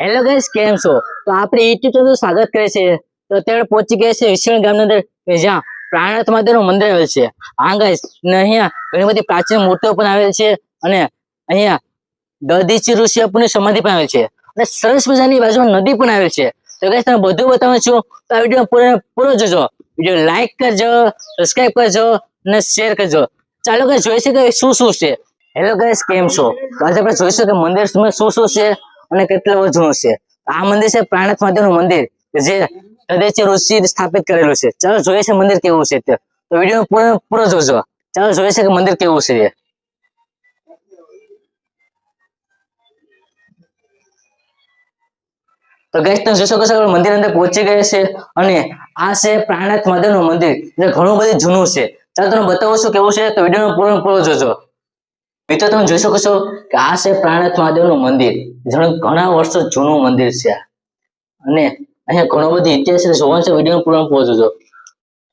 Hello guys કેમ છો? તો આપણે યુટ્યુબ ચેનલ સ્વાગત કરે છે તો અત્યારે પહોંચી ગયા છે વિશ્વણ ગામની અંદર જ્યાં પ્રાણનાથ માતાનું મંદિર આવેલ છે. હા ગાઈસ અહીંયા ઘણી બધી પ્રાચીન મૂર્તિઓ પણ આવેલ છે અને અહીંયા દધીચી ઋષિ અપુની સમાધિ પણ આવેલ છે. અને સરસ મજાની બાજુમાં નદી પણ આવેલ છે. તો ગાઈસ તમે બધું બતાવું છું. તો આ વીડિયો પૂરો પૂરો જોજો. વીડિયો લાઈક કરજો સબસ્ક્રાઇબ કરજો અને શેર કરજો. ચાલો ગાઈસ જોઈ કે શું શું છે. હેલો ગાઈસ કેમ છો? તો આજે આપણે જોઈશું કે મંદિરમાં શું શું છે. અને કેટલું જૂનું છે આ મંદિર છે પ્રાણનાથ મહાદેવનું મંદિર જે તદેચી ઋષિ સ્થાપિત કરેલું છે. ચાલો જોઈએ છે મંદિર કેવું છે તે. તો વીડિયો પૂરો પૂરો જોજો. ચાલો જોઈએ છે કે મંદિર કેવું છે. તો. ગેસ તમે જોશો કે મંદિર અંદર પહોંચી ગયા છે અને આ છે પ્રાણનાથ મહાદેવનું મંદિર, જે ઘણું બધું જૂનું છે. ચાલો તમને બતાવું છું કેવું છે? તો વીડિયો પૂરો પૂરો જોજો. મિત્રો તમે જોઈ શકો છો કે આ છે પ્રાણનાથ મહાદેવનું મંદિર. જેનું ઘણા વર્ષો જૂનું મંદિર છે અને અહીંયા ઘણો બધી ઇતિહાસ જોવાનો છે વીડિયો પૂર્ણ પહોંચજો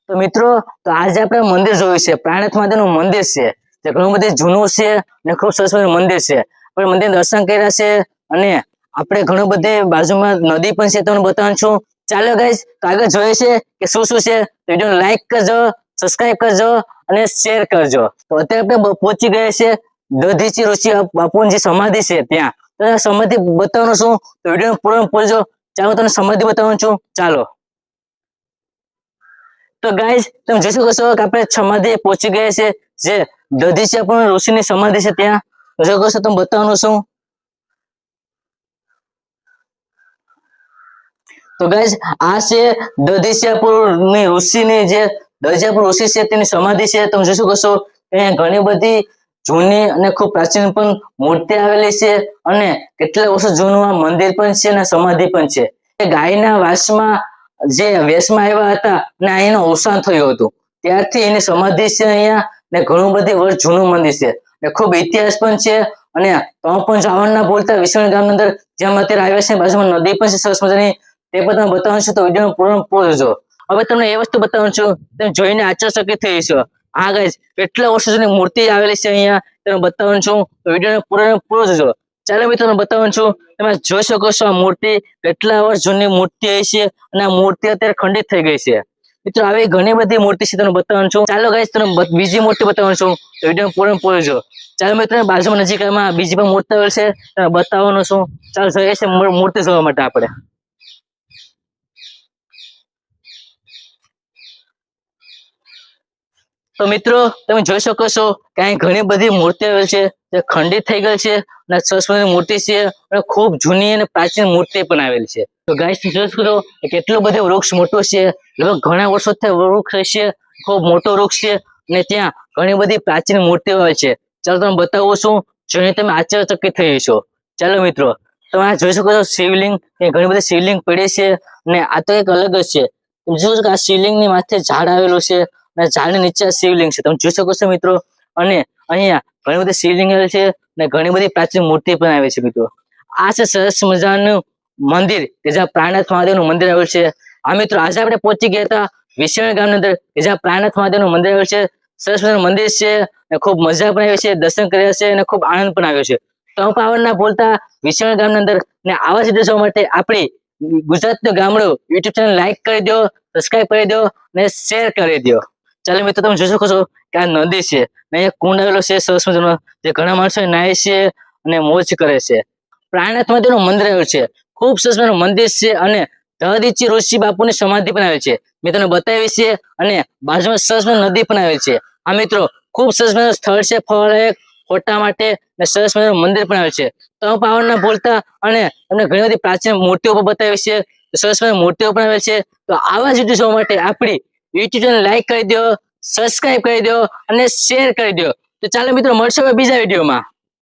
તો મિત્રો, તો આજે આપણે મંદિર જોયું છે. પ્રાણનાથ મહાદેવનું મંદિર છે. જે ઘણું બધું જૂનું છે અને ખૂબ સરસ મંદિર છે. આપણે મંદિર દર્શન કર્યા છે અને આપણે ઘણું બધે બાજુમાં નદી પણ છે તમને બતાવું છું. ચાલો ગાઈસ તો આગળ જોઈએ છે કે શું શું છે. વીડિયો લાઈક કરજો સબસ્ક્રાઇબ કરજો અને શેર કરજો. તો અત્યારે આપણે પહોંચી ગયા છે દધીચી ઋષિ બાપુની સમાધિ છે ત્યાં. સમાધિ બતાવવાનું છું તો વીડિયો પૂરો પૂરજો ચાલો તમને સમાધિ બતાવવાનું છું. ચાલો. તો ગાઈઝ તમે જોઈ શકો છો કે આપણે સમાધિ પહોંચી ગયા છે. જે દધીચી પણ ઋષિની સમાધિ છે ત્યાં. જોઈ શકો છો તમે બતાવવાનું છું તો ગાઈઝ આ છે દધીસિયાપુરની ઋષિની જે દધીસિયાપુર ઋષિ છે તેની સમાધિ છે. તમે જોઈ શકો છો અહીંયા ઘણી બધી જૂની અને ખૂબ પ્રાચીન પણ મૂર્તિ આવેલી છે અને કેટલા વર્ષો જૂનું આ મંદિર પણ છે અને સમાધિ પણ છે. એ ગાયના વાસમાં જે વેશમાં આવ્યા હતા અને અહીંનો અવસાન થયું હતું. ત્યારથી એની સમાધિ છે અહીંયા ને ઘણું બધી વર્ષ જૂનું મંદિર છે. ને ખૂબ ઇતિહાસ પણ છે અને તમે પણ જવાનું ના ભૂલતા ગામની અંદર જેમ અત્યારે આવ્યા છે બાજુમાં નદી પણ છે સરસ મજાની, તે પણ તમે બતાવું છું તો વીડિયો પૂર્ણ પૂરો હવે તમને એ વસ્તુ બતાવું છું, તમે જોઈને આશ્ચર્યચકિત થઈ જશો. હા ગાઈસ કેટલા વર્ષો મૂર્તિ આવેલી છે અહીંયા. તમે બતાવવાનું છું વીડિયો પૂરો પૂરો જોજો. ચાલો મિત્રો તમને બતાવવાનું છું, તમે જોઈ શકો છો આ મૂર્તિ, કેટલા વર્ષ જૂની મૂર્તિ આવી છે અને આ મૂર્તિ અત્યારે ખંડિત થઈ ગઈ છે. મિત્રો, આવી ઘણી બધી મૂર્તિ છે, તમને બતાવવાનું છું. ચાલો ગાઈસ તમને બીજી મૂર્તિ બતાવવાનું છું વીડિયો પૂરો પૂરો જો ચાલો મિત્રો બાજુમાં નજીકમાં બીજી પણ મૂર્તિ આવેલ છે બતાવવાનું છું. ચાલો, જોઈએ છે મૂર્તિ જોવા માટે આપણે. તો મિત્રો, તમે જોઈ શકો છો કે અહીં ઘણી બધી મૂર્તિઓ છે જે ખંડિત થઈ ગઈ છે અને સરસ્વતી મૂર્તિ છે અને ખૂબ જૂની અને પ્રાચીન મૂર્તિ પણ આવેલ છે. તો ગાય જોઈ શકો કેટલું બધું વૃક્ષ મોટું છે. લગભગ ઘણા વર્ષોથી વૃક્ષ છે. ખૂબ મોટો વૃક્ષ છે અને ત્યાં ઘણી બધી પ્રાચીન મૂર્તિઓ આવે છે. ચાલો તમે બતાવું છું જોઈને તમે આશ્ચર્યચકિત થઈ જશો. ચાલો મિત્રો, તમે આ જોઈ શકો છો શિવલિંગ ઘણી બધી શિવલિંગ પડી છે અને આ તો એક અલગ જ છે. જોયું કે આ શિવલિંગની માથે ઝાડ આવેલું છે. અને ઝાડની નીચે શિવલિંગ છે. તમે જોઈ શકો છો મિત્રો. અને અહીંયા ઘણી બધી શિવલિંગ છે અને ઘણી બધી પ્રાચીન મૂર્તિ પણ આવે છે મિત્રો. આ છે સરસ મજાનું મંદિર. કે જ્યાં પ્રાણનાથ મહાદેવનું મંદિર આવ્યું છે. આ મિત્રો, આજે આપણે પહોંચી ગયા હતા વિશ્વણ ગામની અંદર. કે જ્યાં પ્રાણનાથ મહાદેવનું મંદિર આવ્યું છે. સરસ મજાનું મંદિર છે અને ખૂબ મજા પણ આવી છે, દર્શન કર્યા છે અને ખૂબ આનંદ પણ આવ્યો છે. તો હું પાવન ના ભૂલતા વિશ્વણ ગામની અંદર ને આવા જ જોવા માટે આપણી ગુજરાતનું ગામડું યુટ્યુબ ચેનલ લાઈક કરી દો સબસ્ક્રાઈબ કરી દો અને શેર કરી દો. ચાલો મિત્રો, તમે જોઈ શકો છો કે આ નદી છે અહીંયા કુંડ આવેલો છે સરસ મજાનો જે ઘણા માણસો નાય છે અને મોજ કરે છે. પ્રાણનાથ મહાદેવનું મંદિર આવેલું છે. ખૂબ સરસ મજાનું મંદિર છે અને દહદીચી ઋષિ બાપુની સમાધિ પણ આવેલી છે. મેં તમને બતાવી છે અને બાજુમાં સરસ નદી પણ આવેલી છે. આ મિત્રો, ખૂબ સરસ મજાનું સ્થળ છે ફળાયક ફોટા માટે અને સરસ મજાનું મંદિર પણ આવેલું છે. તો પાવન ભૂલતા અને તમને ઘણી બધી પ્રાચીન મૂર્તિઓ પણ બતાવી છે. સરસ મજાની મૂર્તિઓ પણ આવેલી છે. તો આવા જ જોવા માટે આપણી યુટ્યુબ લાઈક કરી દો સબસ્ક્રાઇબ કરી દો અને શેર કરી દો. તો ચાલો મિત્રો, મળશે બીજા વિડીયોમાં